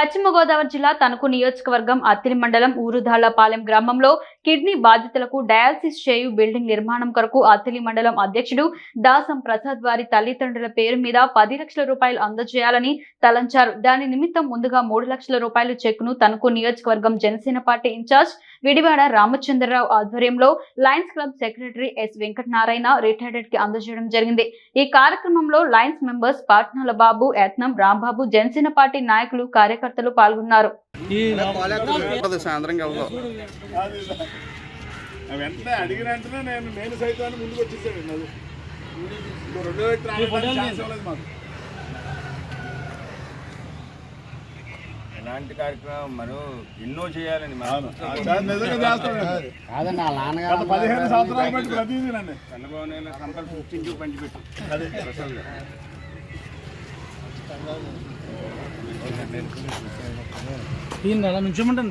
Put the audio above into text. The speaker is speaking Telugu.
పశ్చిమ గోదావరి జిల్లా తణుకు నియోజకవర్గం అత్తిలి మండలం ఊరుధాళ్ళపాలెం గ్రామంలో కిడ్నీ బాధితులకు డయాలసిస్ చేయు బిల్డింగ్ నిర్మాణం కొరకు అత్తిలి మండలం అధ్యక్షుడు దాసం ప్రసాద్ వారి తల్లిదండ్రుల పేరు మీద పది లక్షల రూపాయలు అందజేయాలని తలంచారు. దాని నిమిత్తం ముందుగా మూడు లక్షల రూపాయల చెక్కును తణుకు నియోజకవర్గం జనసేన పార్టీ ఇన్ఛార్జ్ విడివాడ రామచంద్రరావు ఆధ్వర్యంలో lions club secretary S Venkatanarayana రిటైర్డ్కి అందజేయడం జరిగింది. ఈ కార్యక్రమంలో లయన్స్ మెంబర్స్ పాట్నాల బాబు యత్నం రాంబాబు జనసేన పార్టీ నాయకులు కార్యకర్తలు పాల్గొన్నారు. ఉంటుంది సాయంత్రం వెళ్దాం వెంటనే అడిగిన వెంటనే నేను నేను సైతం ముందుకు వచ్చేసాడు అది ఇంకో రెండో వ్యక్తి రావడానికి ఛాన్స్ ఇవ్వలేదు మాకు. ఎలాంటి కార్యక్రమం మనం ఎన్నో చేయాలని పదిహేను సంవత్సరాలు చంద్రబాబు నాయుడు సంపద సృష్టించి పంచిపెట్టు. అది. తీయండి అలా నుంచోమంటాను